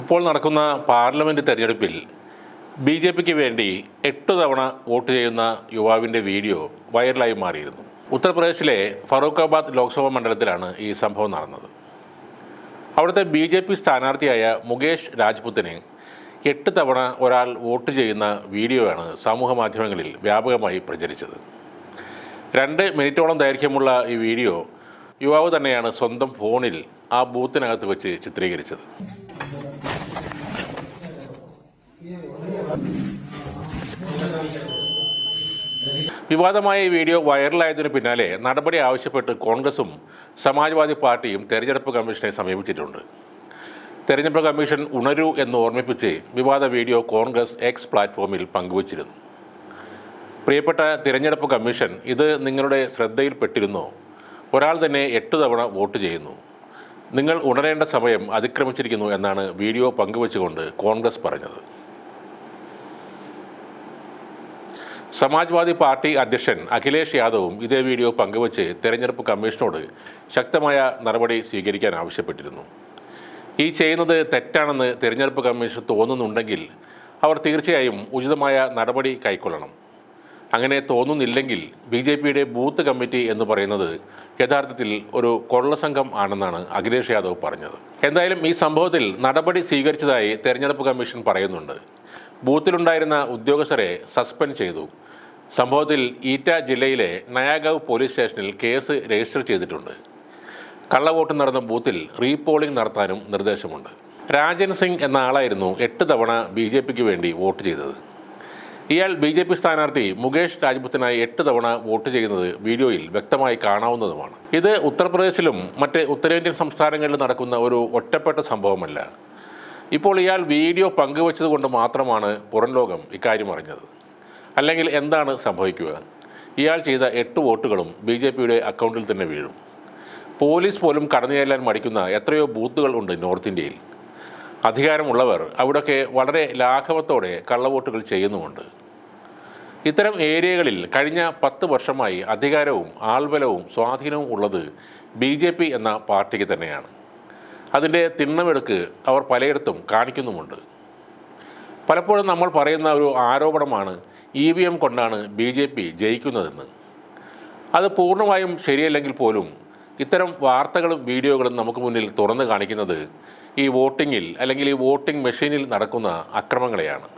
ഇപ്പോൾ നടക്കുന്ന പാർലമെന്റ് തെരഞ്ഞെടുപ്പിൽ ബി ജെ പിക്ക് വേണ്ടി എട്ട് തവണ വോട്ട് ചെയ്യുന്ന യുവാവിന്റെ വീഡിയോ വൈറലായി മാറിയിരുന്നു. ഉത്തർപ്രദേശിലെ ഫറൂഖാബാദ് ലോക്സഭാ മണ്ഡലത്തിലാണ് ഈ സംഭവം നടന്നത്. അവിടുത്തെ ബി ജെ പി സ്ഥാനാർത്ഥിയായ മുകേഷ് രാജ്പുത്തിനെ എട്ട് തവണ ഒരാൾ വോട്ട് ചെയ്യുന്ന വീഡിയോയാണ് സമൂഹ മാധ്യമങ്ങളിൽ വ്യാപകമായി പ്രചരിച്ചത്. രണ്ട് മിനിറ്റോളം ദൈർഘ്യമുള്ള ഈ വീഡിയോ യുവാവ് തന്നെയാണ് സ്വന്തം ഫോണിൽ ആ ബൂത്തിനകത്ത് വെച്ച് ചിത്രീകരിച്ചത്. വിവാദമായ ഈ വീഡിയോ വൈറലായതിനു പിന്നാലെ നടപടി ആവശ്യപ്പെട്ട് കോൺഗ്രസും സമാജ്വാദി പാർട്ടിയും തെരഞ്ഞെടുപ്പ് കമ്മീഷനെ സമീപിച്ചിട്ടുണ്ട്. തെരഞ്ഞെടുപ്പ് കമ്മീഷൻ ഉണരൂ എന്ന് ഓർമ്മിപ്പിച്ച് വിവാദ വീഡിയോ കോൺഗ്രസ് എക്സ് പ്ലാറ്റ്ഫോമിൽ പങ്കുവച്ചിരുന്നു. പ്രിയപ്പെട്ട തിരഞ്ഞെടുപ്പ് കമ്മീഷൻ ഇത് നിങ്ങളുടെ ശ്രദ്ധയിൽപ്പെട്ടിരുന്നോ ഒരാൾ തന്നെ എട്ട് തവണ വോട്ട് ചെയ്യുന്നു. നിങ്ങൾ ഉണരേണ്ട സമയം അതിക്രമിച്ചിരിക്കുന്നു എന്നാണ് വീഡിയോ പങ്കുവച്ചുകൊണ്ട് കോൺഗ്രസ് പറഞ്ഞത്. സമാജ്വാദി പാർട്ടി അധ്യക്ഷൻ അഖിലേഷ് യാദവും ഇതേ വീഡിയോ പങ്കുവച്ച് തെരഞ്ഞെടുപ്പ് കമ്മീഷനോട് ശക്തമായ നടപടി സ്വീകരിക്കാൻ ആവശ്യപ്പെട്ടിരുന്നു. ഈ ചെയ്യുന്നത് തെറ്റാണെന്ന് തെരഞ്ഞെടുപ്പ് കമ്മീഷൻ തോന്നുന്നുണ്ടെങ്കിൽ അവർ തീർച്ചയായും ഉചിതമായ നടപടി കൈക്കൊള്ളണം. അങ്ങനെ തോന്നുന്നില്ലെങ്കിൽ ബി ജെ പിയുടെ ബൂത്ത് കമ്മിറ്റി എന്ന് പറയുന്നത് യഥാർത്ഥത്തിൽ ഒരു കൊള്ളസംഘം ആണെന്നാണ് അഖിലേഷ് യാദവ് പറഞ്ഞത്. എന്തായാലും ഈ സംഭവത്തിൽ നടപടി സ്വീകരിച്ചതായി തെരഞ്ഞെടുപ്പ് കമ്മീഷൻ പറയുന്നുണ്ട്. ബൂത്തിലുണ്ടായിരുന്ന ഉദ്യോഗസ്ഥരെ സസ്പെൻഡ് ചെയ്തു. സംഭവത്തിൽ ഈറ്റ ജില്ലയിലെ നയാഗാവ് പോലീസ് സ്റ്റേഷനിൽ കേസ് രജിസ്റ്റർ ചെയ്തിട്ടുണ്ട്. കള്ളവോട്ട് നടന്ന ബൂത്തിൽ റീപോളിംഗ് നടത്താനും നിർദ്ദേശമുണ്ട്. രാജൻ സിംഗ് എന്ന ആളായിരുന്നു എട്ട് തവണ ബി ജെ പിക്ക് വേണ്ടി വോട്ട് ചെയ്തത്. ഇയാൾ ബി ജെ പി സ്ഥാനാർത്ഥി മുകേഷ് രാജ്പുത്തിനായി എട്ട് തവണ വോട്ട് ചെയ്യുന്നത് വീഡിയോയിൽ വ്യക്തമായി കാണാവുന്നതുമാണ്. ഇത് ഉത്തർപ്രദേശിലും മറ്റ് ഉത്തരേന്ത്യൻ സംസ്ഥാനങ്ങളിലും നടക്കുന്ന ഒരു ഒറ്റപ്പെട്ട സംഭവമല്ല. ഇപ്പോൾ ഇയാൾ വീഡിയോ പങ്കുവച്ചത് കൊണ്ട് മാത്രമാണ് പുറം ലോകം ഇക്കാര്യം അറിഞ്ഞത്. അല്ലെങ്കിൽ എന്താണ് സംഭവിക്കുക? ഇയാൾ ചെയ്ത എട്ട് വോട്ടുകളും ബി ജെ പിയുടെ അക്കൗണ്ടിൽ തന്നെ വീഴും. പോലീസ് പോലും കടന്നു ചെല്ലാൻ മടിക്കുന്ന എത്രയോ ബൂത്തുകൾ ഉണ്ട് നോർത്ത് ഇന്ത്യയിൽ. അധികാരമുള്ളവർ അവിടെയൊക്കെ വളരെ ലാഘവത്തോടെ കള്ളവോട്ടുകൾ ചെയ്യുന്നുമുണ്ട്. ഇത്തരം ഏരിയകളിൽ കഴിഞ്ഞ പത്ത് വർഷമായി അധികാരവും ആൾബലവും സ്വാധീനവും ഉള്ളത് ബി എന്ന പാർട്ടിക്ക് തന്നെയാണ്. അതിന്റെ തിണ്ണമെടുക്ക് അവർ പലയിടത്തും കാണിക്കുന്നുമുണ്ട്. പലപ്പോഴും നമ്മൾ പറയുന്ന ഒരു ആരോപണമാണ് ഇ വി എം കൊണ്ടാണ് ബി ജെ പി ജയിക്കുന്നതെന്ന്. അത് പൂർണമായും ശരിയല്ലെങ്കിൽ പോലും ഇത്തരം വാർത്തകളും വീഡിയോകളും നമുക്ക് മുന്നിൽ തുറന്നു കാണിക്കുന്നത് ഈ വോട്ടിങ്ങിൽ അല്ലെങ്കിൽ ഈ വോട്ടിംഗ് മെഷീനിൽ നടക്കുന്ന അക്രമങ്ങളെയാണ്.